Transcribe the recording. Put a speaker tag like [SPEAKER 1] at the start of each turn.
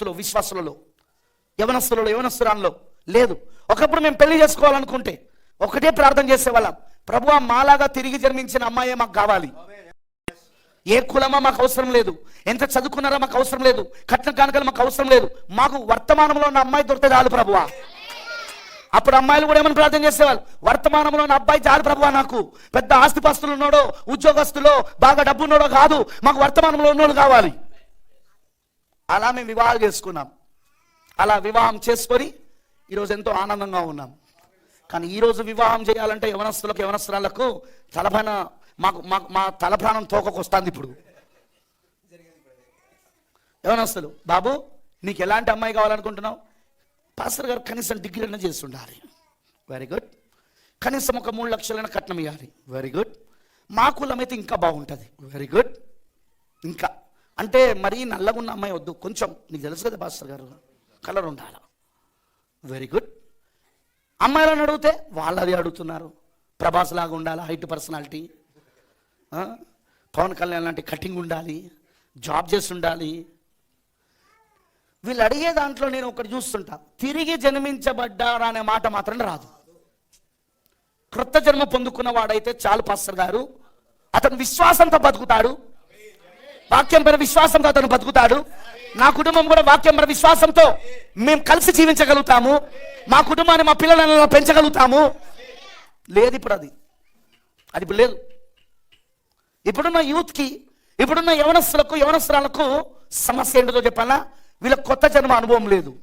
[SPEAKER 1] విశ్వాసులలో యవనస్తులలో యవనస్తురాల్లో లేదు. ఒకప్పుడు మేము పెళ్ళి చేసుకోవాలనుకుంటే ఒకటే ప్రార్థన చేసేవాళ్ళం. ప్రభు మాలాగా తిరిగి జన్మించిన అమ్మాయే మాకు కావాలి. ఏ కులమా మాకు అవసరం లేదు. ఎంత చదువుకున్నారో మాకు అవసరం లేదు. కట్న కానుకలు మాకు అవసరం లేదు. మాకు వర్తమానంలో ఉన్న అమ్మాయి దొరికితే చాలు ప్రభువా అప్పుడు అమ్మాయిలు కూడా ఏమని ప్రార్థన చేసేవాళ్ళు? వర్తమానంలో ఉన్న అబ్బాయి చాలు ప్రభువా నాకు. పెద్ద ఆస్తిపాస్తులు ఉన్నాడో ఉద్యోగస్తులో బాగా డబ్బు ఉన్నాడో కాదు. మాకు వర్తమానంలో ఉన్నోడు కావాలి. అలా మేము వివాహం చేసుకున్నాం. అలా వివాహం చేసుకొని ఈరోజు ఎంతో ఆనందంగా ఉన్నాం. కానీ ఈరోజు వివాహం చేయాలంటే యవనస్తులకు యవనస్తురాలకు తలపైన మాకు మాకు మా తలప్రాణం తోకకు వస్తుంది ఇప్పుడు. యవనస్తులు బాబు నీకు ఎలాంటి అమ్మాయి కావాలనుకుంటున్నావు? పాస్టర్ గారు కనీసం డిగ్రీ అయినా చేసి ఉండాలి వెరీ గుడ్ కనీసం ఒక మూడు లక్షలైన కట్నం ఇవ్వాలి వెరీ గుడ్ మా కులం అయితే ఇంకా బాగుంటుంది. వెరీ గుడ్ ఇంకా అంటే మరీ నల్లగా ఉన్న అమ్మాయి వద్దు. కొంచెం నీకు తెలుసు కదా పాస్టర్ గారు కలర్ ఉండాలి? వెరీ గుడ్ అమ్మాయిలను అడిగితే వాళ్ళది అడుగుతున్నారు. ప్రభాస్ లాగా ఉండాలి? హైట్ పర్సనాలిటీ పవన్ కళ్యాణ్ లాంటి కటింగ్ ఉండాలి. జాబ్ చేసి ఉండాలి. వీళ్ళు అడిగే దాంట్లో నేను ఒకటి చూస్తుంటా. తిరిగి జన్మించబడ్డారా అనే మాట మాత్రం రాదు. క్రొత్త జన్మ పొందుకున్న వాడైతే చాలు పాస్టర్ గారు. అతను విశ్వాసంతో బతుకుతాడు. వాక్యం పైన విశ్వాసంతో అతను బతుకుతాడు. నా కుటుంబం కూడా వాక్యం పైన విశ్వాసంతో మేము కలిసి జీవించగలుగుతాము. మా కుటుంబాన్ని మా పిల్లలను పెంచగలుగుతాము. లేదు ఇప్పుడు అది. అది ఇప్పుడు లేదు. ఇప్పుడున్న యూత్కి ఇప్పుడున్న యవనస్తులకు యవనస్తురాలకు సమస్య ఏంటో చెప్పాలా? వీళ్ళకి కొత్త జన్మ అనుభవం లేదు.